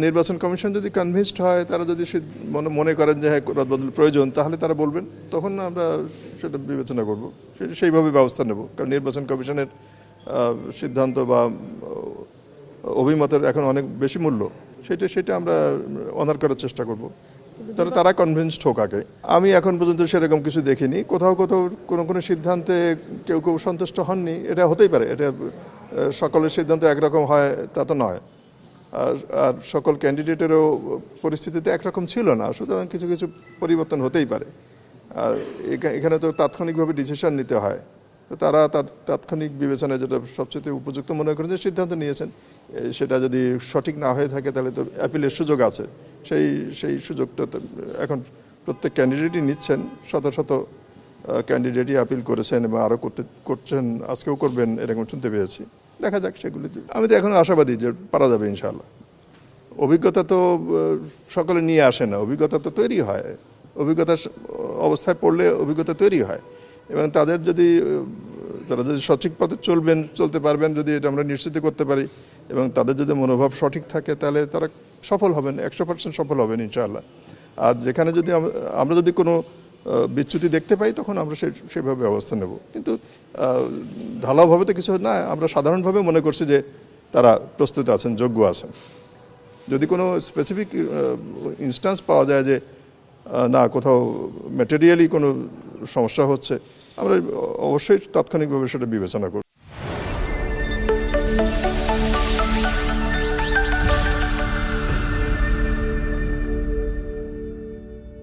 নির্বাচন কমিশন যদি কনভিন্সড হয়, তারা যদি মনে মনে করেন যে হ্যাঁ রদবদল প্রয়োজন, তাহলে তারা বলবেন। তখন আমরা সেটা বিবেচনা করব। সে- সেইভাবে ব্যবস্থা নেব। কারণ নির্বাচন কমিশনের সিদ্ধান্ত বা অভিমতের এখন অনেক বেশি মূল্য। সেটা সেটা আমরা অনার করার চেষ্টা করব। তারা তারা কনভিন্সড হোক আগে। আমি এখন পর্যন্ত সেরকম কিছু দেখিনি। কোথাও কোথাও কোনো কোনো সিদ্ধান্তে কেউ কেউ সন্তুষ্ট হননি। এটা হতেই পারে। এটা সকলের সিদ্ধান্ত একরকম হয়, তা তো নয়। আর সকল ক্যান্ডিডেটেরও পরিস্থিতিতে একরকম ছিল না, সুতরাং কিছু কিছু পরিবর্তন হতেই পারে। আর এখা- এখানে তো তাৎক্ষণিকভাবে ডিসিশন নিতে হয়। তো তারা তাৎ- তাৎক্ষণিক বিবেচনায় যেটা সবচেয়ে উপযুক্ত মনে করেন যে সিদ্ধান্ত নিয়েছেন সেটা যদি সঠিক না হয়ে থাকে তাহলে তো অ্যাপিলের সুযোগ আছে। সেই সেই সুযোগটা এখন প্রত্যেক ক্যান্ডিডেটই নিচ্ছেন, শত শত ক্যান্ডিডেটই আপিল করেছেন এবং আরও করতে, করছেন, আজকেও করবেন, এরকম শুনতে পেয়েছি। দেখা যাক সেগুলিতে আমি তো এখন আশাবাদী যে পারা যাবে ইনশাআল্লাহ। অভিজ্ঞতা তো সকলে নিয়ে আসে না। অভিজ্ঞতা তো তৈরি হয়। অভিজ্ঞতা অবস্থায় পড়লে অভিজ্ঞতা তৈরি হয়। এবং তাদের যদি তারা যদি সঠিক পথে চলবেন, চলতে পারবেন, যদি এটা আমরা নিশ্চিত করতে পারি, এবং তাদের যদি মনোভাব সঠিক থাকে, তাহলে তারা সফল হবেন, একশো পার্সেন্ট সফল হবেন ইনশাআল্লাহ। আর যেখানে যদি আমরা যদি কোনো বিচ্যুতি দেখতে পাই, তখন আমরা সে, সেভাবে ব্যবস্থা নেব। কিন্তু ঢালাওভাবে তো কিছু না, আমরা সাধারণভাবে মনে করছি যে তারা প্রস্তুত আছেন, যোগ্য আছেন। যদি কোনো স্পেসিফিক ইনস্ট্যান্স পাওয়া যায় যে না, কোথাও ম্যাটেরিয়ালি কোনো সমস্যা হচ্ছে, আমরা অবশ্যই তাৎক্ষণিকভাবে সেটা বিবেচনা করব।